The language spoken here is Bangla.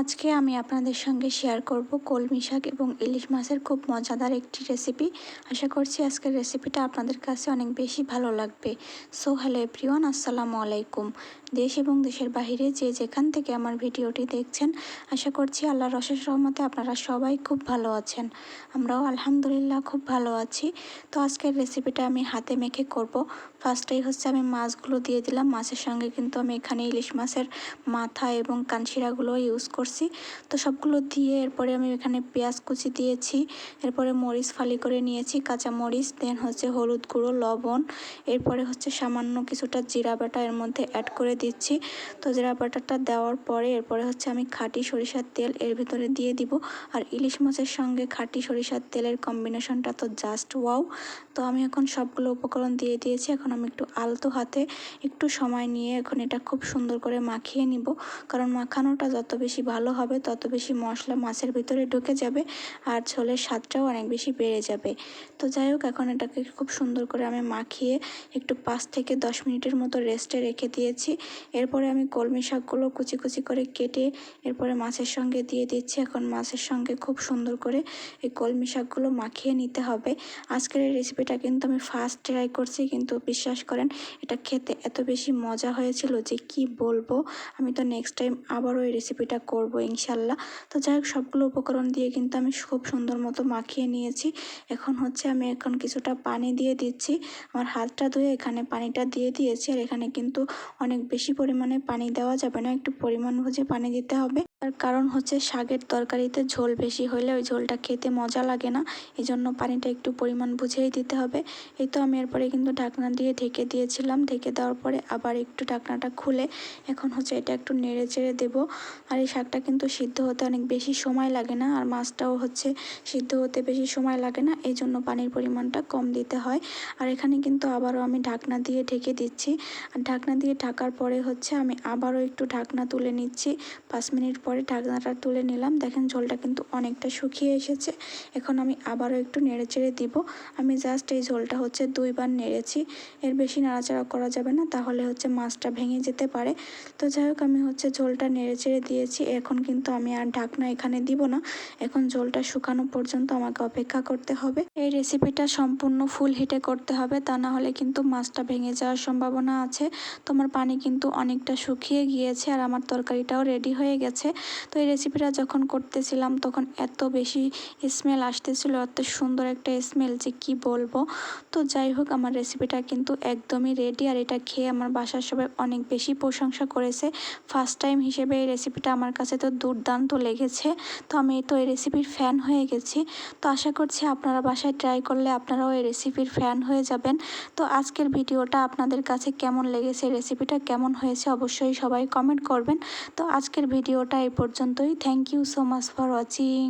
আজকে আমি আপনাদের সঙ্গে শেয়ার করব কলমি শাক এবং ইলিশ মাছের খুব মজাদার একটি রেসিপি আশা করছি আজকের রেসিপিটা আপনাদের কাছে অনেক বেশি ভালো লাগবে। সো হ্যালো এভরিওয়ান আসসালামু আলাইকুম। দেশ এবং দেশের বাহিরে যে যেখান থেকে আমার ভিডিওটি দেখছেন, আশা করছি আল্লাহর অশেষ রহমতে আপনারা সবাই খুব ভালো আছেন। আমরাও আলহামদুলিল্লাহ খুব ভালো আছি। তো আজকের রেসিপিটা আমি হাতে মেখে করব। ফার্স্টেই হচ্ছে আমি মাছগুলো দিয়ে দিলাম। মাছের সঙ্গে কিন্তু আমি এখানে ইলিশ মাছের মাথা এবং কানশিরাগুলো ইউজ করছি। তো সবগুলো দিয়ে এরপরে আমি এখানে পেঁয়াজ কুচি দিয়েছি। এরপরে মরিচ ফালি করে নিয়েছি, কাঁচা মরিচ দেন হচ্ছে হলুদ গুঁড়ো, লবণ, এরপরে হচ্ছে সামান্য কিছুটা জিরা বাটা এর মধ্যে অ্যাড করে দিচ্ছি। তো জিরা বাটাটা দেওয়ার পরে এরপরে হচ্ছে আমি খাঁটি সরিষার তেল এর ভিতরে দিয়ে দিব। আর ইলিশ মাছের সঙ্গে খাঁটি সরিষার তেলের কম্বিনেশনটা তো জাস্ট ওয়াও তো আমি এখন সবগুলো উপকরণ দিয়ে দিয়েছি। এখন আমি একটু আলতো হাতে একটু সময় নিয়ে এখন এটা খুব সুন্দর করে মাখিয়ে নিব। কারণ মাখানোটা যত বেশি ভালো হবে, তত বেশি মশলা মাছের ভিতরে ঢুকে যাবে আর ঝোলের স্বাদটাও অনেক বেশি বেড়ে যাবে। তো যাই হোক, এখন এটাকে খুব সুন্দর করে আমি মাখিয়ে একটু পাঁচ থেকে দশ মিনিটের মতো রেস্টে রেখে দিয়েছি। এরপরে আমি কলমি শাকগুলো কুচি কুচি করে কেটে এরপরে মাছের সঙ্গে দিয়ে দিচ্ছি। এখন মাছের সঙ্গে খুব সুন্দর করে এই কলমি শাকগুলো মাখিয়ে নিতে হবে। আজকের এই রেসিপিটা কিন্তু আমি ফার্স্ট ট্রাই করছি, কিন্তু বিশ্বাস করেন, এটা খেতে এত বেশি মজা হয়েছিল যে কি বলব? আমি তো নেক্সট টাইম আবারও এই রেসিপিটা করব ইনশাল্লাহ। তো যাই হোক, সবগুলো উপকরণ দিয়ে কিন্তু আমি খুব সুন্দর মতো মাখিয়ে নিয়েছি। এখন হচ্ছে আমি এখন কিছুটা পানি দিয়ে দিচ্ছি। আমার হাতটা ধুয়ে এখানে পানিটা দিয়ে দিয়েছি, আর এখানে কিন্তু অনেক বেশি পরিমাণে পানি দেওয়া যাবে না একটু পরিমাণ বুঝে পানি দিতে হবে। তার কারণ হচ্ছে শাকের তরকারিতে ঝোল বেশি হলে ওই ঝোলটা খেতে মজা লাগে না। এই জন্য পানিটা একটু পরিমাণ বুঝেই দিতে হবে। এই তো আমি এরপরে কিন্তু ঢাকনা দিয়ে ঢেকে দিয়েছিলাম। ঢেকে দেওয়ার পরে আবার একটু ঢাকনাটা খুলে এখন হচ্ছে এটা একটু নেড়ে চেড়ে দেবো। আর এই শাকটা কিন্তু সিদ্ধ হতে অনেক বেশি সময় লাগে না। আর মাছটাও হচ্ছে সিদ্ধ হতে বেশি সময় লাগে না। এই জন্য পানির পরিমাণটা কম দিতে হয়। আর এখানে কিন্তু আবারও আমি ঢাকনা দিয়ে ঢেকে দিচ্ছি। আর ঢাকনা দিয়ে ঢাকার পরে হচ্ছে আমি আবারও একটু ঢাকনা তুলে নিচ্ছি। পাঁচ মিনিট পরে ঢাকনাটা তুলে নিলাম। দেখেন ঝোলটা কিন্তু অনেকটা শুকিয়ে এসেছে। এখন আমি আবারও একটু নেড়ে চেড়ে দিব। আমি জাস্ট এই ঝোলটা হচ্ছে দুইবার নেড়েছি। এর বেশি নাড়াচাড়া করা যাবে না, তাহলে হচ্ছে মাছটা ভেঙে যেতে পারে। তো যাই হোক, আমি হচ্ছে ঝোলটা নেড়ে চেড়ে দিয়েছি। এখন কিন্তু আমি আর ঢাকনা এখানে দিব না। এখন ঝোলটা শুকানো পর্যন্ত আমাকে অপেক্ষা করতে হবে। এই রেসিপিটা সম্পূর্ণ ফুল হিটে করতে হবে। তা না হলে কিন্তু মাছটা ভেঙে যাওয়ার সম্ভাবনা আছে। তোমার পানি কিন্তু অনেকটা শুকিয়ে গিয়েছে আর আমার তরকারিটাও রেডি হয়ে গেছে। তো এই রেসিপিটা যখন করতেছিলাম, তখন এত বেশি স্মেল আসতেছিল, এত সুন্দর একটা স্মেল যে কি বলব। তো যাই হোক, আমার রেসিপিটা কিন্তু একদমই রেডি আর এটা খেয়ে আমার বাসার সবাই অনেক বেশি প্রশংসা করেছে। ফার্স্ট টাইম হিসেবে এই রেসিপিটা আমার কাছে তো দুর্দান্ত লেগেছে। তো আমি তো এই রেসিপির ফ্যান হয়ে গেছি। তো আশা করছি আপনারা বাসায় ট্রাই করলে আপনারাও এই রেসিপির ফ্যান হয়ে যাবেন। তো আজকের ভিডিওটা আপনাদের কাছে কেমন লেগেছে রেসিপিটা কেমন হয়েছে অবশ্যই সবাই কমেন্ট করবেন। তো আজকের ভিডিওটা এই পর্যন্তই। Thank you so much for watching